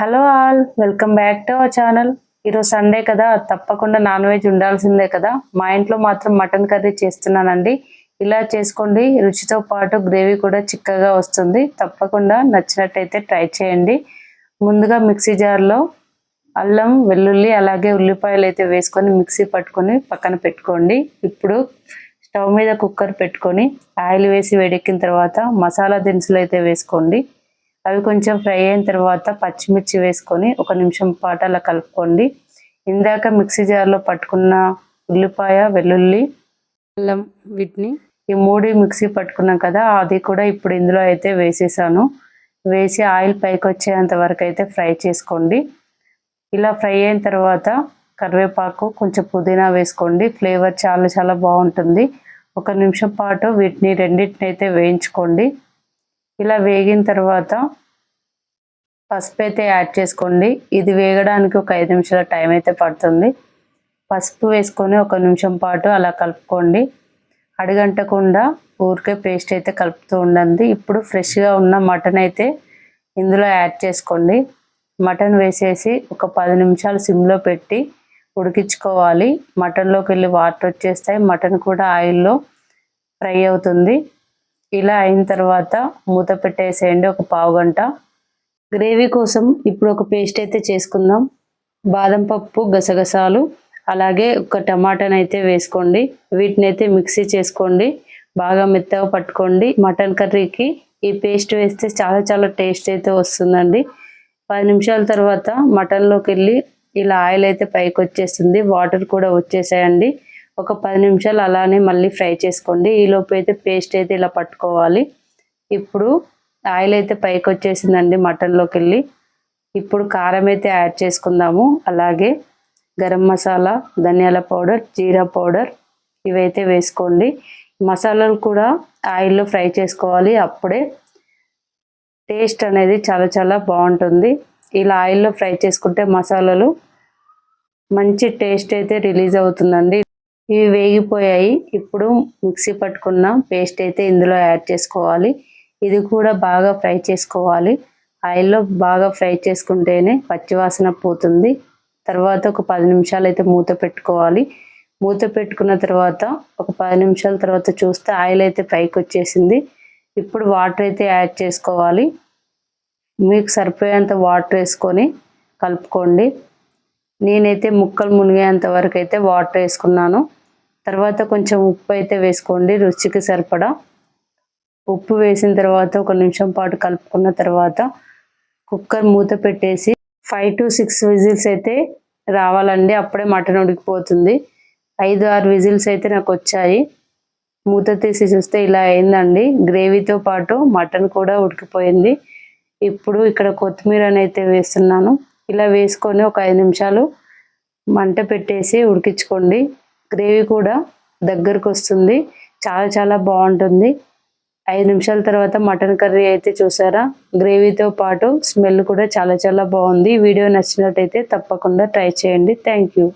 Hello all welcome back to our channel. ఈరోజు Sunday కదా తప్పకుండా నాన్ వెజ్ ఉండాల్సిందే కదా. మా ఇంట్లో మాత్రం మటన్ కర్రీ చేస్తున్నానండి. ఇలా చేసుకోండి రుచితో పాటు గ్రేవీ కూడా చిక్కగా వస్తుంది. తప్పకుండా నచ్చినట్టయితే ట్రై చేయండి. ముందుగా మిక్సీ జార్లో అల్లం వెల్లుల్లి అలాగే ఉల్లిపాయలు అయితే వేసుకొని మిక్సీ పట్టుకొని పక్కన పెట్టుకోండి. ఇప్పుడు స్టవ్ మీద కుక్కర్ పెట్టుకొని ఆయిల్ వేసి వేడెక్కిన తర్వాత మసాలా దినుసులు అయితే వేసుకోండి. అవి కొంచెం ఫ్రై అయిన తర్వాత పచ్చిమిర్చి వేసుకొని ఒక నిమిషం పాటు అలా కలుపుకోండి. ఇందాక మిక్సీ జార్లో పట్టుకున్న ఉల్లిపాయ వెల్లుల్లి అల్లం వీటిని ఈ మూడు మిక్సీ పట్టుకున్నాం కదా అది కూడా ఇప్పుడు ఇందులో అయితే వేసేసాను. వేసి ఆయిల్ పైకి వచ్చేంత వరకు అయితే ఫ్రై చేసుకోండి. ఇలా ఫ్రై అయిన తర్వాత కరివేపాకు కొంచెం పుదీనా వేసుకోండి. ఫ్లేవర్ చాలా చాలా బాగుంటుంది. ఒక నిమిషం పాటు వీటిని రెండింటిని అయితే వేయించుకోండి. ఇలా వేగిన తర్వాత పసుపు అయితే యాడ్ చేసుకోండి. ఇది వేగడానికి ఒక ఐదు నిమిషాల టైం అయితే పడుతుంది. పసుపు వేసుకొని ఒక నిమిషం పాటు అలా కలుపుకోండి. అడగంటకుండా ఊరికే పేస్ట్ అయితే కలుపుతూ ఉండండి. ఇప్పుడు ఫ్రెష్గా ఉన్న మటన్ అయితే ఇందులో యాడ్ చేసుకోండి. మటన్ వేసేసి ఒక పది నిమిషాలు సిమ్లో పెట్టి ఉడికించుకోవాలి. మటన్లోకి వెళ్ళి వాటర్ వచ్చేస్తాయి. మటన్ కూడా ఆయిల్లో ఫ్రై అవుతుంది. ఇలా అయిన తర్వాత మూత పెట్టేసేయండి ఒక పావు గంట. గ్రేవీ కోసం ఇప్పుడు ఒక పేస్ట్ అయితే చేసుకుందాం. బాదం పప్పు గసగసాలు అలాగే ఒక టమాటాని అయితే వేసుకోండి. వీటిని అయితే మిక్సీ చేసుకోండి. బాగా మెత్తగా పట్టుకోండి. మటన్ కర్రీకి ఈ పేస్ట్ వేస్తే చాలా చాలా టేస్ట్ అయితే వస్తుందండి. పది నిమిషాల తర్వాత మటన్లోకి వెళ్ళి ఇలా ఆయిల్ అయితే పైకి వచ్చేస్తుంది. వాటర్ కూడా వచ్చేసాయండి. ఒక పది నిమిషాలు అలానే మళ్ళీ ఫ్రై చేసుకోండి. ఈలోపు అయితే పేస్ట్ అయితే ఇలా పట్టుకోవాలి. ఇప్పుడు ఆయిల్ అయితే పైకి వచ్చేసిందండి మటన్లోకి వెళ్ళి. ఇప్పుడు కారం అయితే యాడ్ చేసుకుందాము. అలాగే గరం మసాలా ధనియాల పౌడర్ జీరా పౌడర్ ఇవైతే వేసుకోండి. మసాలాలు కూడా ఆయిల్లో ఫ్రై చేసుకోవాలి. అప్పుడే టేస్ట్ అనేది చాలా చాలా బాగుంటుంది. ఇలా ఆయిల్లో ఫ్రై చేసుకుంటే మసాలాలు మంచి టేస్ట్ అయితే రిలీజ్ అవుతుందండి. ఇవి వేగిపోయాయి. ఇప్పుడు మిక్సీ పట్టుకున్న పేస్ట్ అయితే ఇందులో యాడ్ చేసుకోవాలి. ఇది కూడా బాగా ఫ్రై చేసుకోవాలి. ఆయిల్లో బాగా ఫ్రై చేసుకుంటేనే పచ్చివాసన పోతుంది. తర్వాత ఒక పది నిమిషాలు అయితే మూత పెట్టుకోవాలి. మూత పెట్టుకున్న తర్వాత ఒక పది నిమిషాల తర్వాత చూస్తే ఆయిల్ అయితే పైకి వచ్చేసింది. ఇప్పుడు వాటర్ అయితే యాడ్ చేసుకోవాలి. మీకు సరిపోయేంత వాటర్ వేసుకొని కలుపుకోండి. నేనైతే ముక్కలు మునిగేంత వరకు అయితే వాటర్ వేసుకున్నాను. తర్వాత కొంచెం ఉప్పు అయితే వేసుకోండి రుచికి సరిపడా. ఉప్పు వేసిన తర్వాత ఒక నిమిషం పాటు కలుపుకున్న తర్వాత కుక్కర్ మూత పెట్టేసి ఫైవ్ టు సిక్స్ విజిల్స్ అయితే రావాలండి అప్పుడే మటన్ ఉడికిపోతుంది. ఐదు ఆరు విజిల్స్ అయితే నాకు వచ్చాయి. మూత తీసి చూస్తే ఇలా అయిందండి. గ్రేవీతో పాటు మటన్ కూడా ఉడికిపోయింది. ఇప్పుడు ఇక్కడ కొత్తిమీర అయితే వేస్తున్నాను. ఇలా వేసుకొని ఒక ఐదు నిమిషాలు మంట పెట్టేసి ఉడికించుకోండి. గ్రేవీ కూడా దగ్గరకు వస్తుంది. చాలా చాలా బాగుంటుంది. ఐదు నిమిషాల తర్వాత మటన్ కర్రీ అయితే చూసారా? గ్రేవీతో పాటు స్మెల్ కూడా చాలా చాలా బాగుంది. వీడియో నచ్చినట్టయితే తప్పకుండా ట్రై చేయండి. Thank you.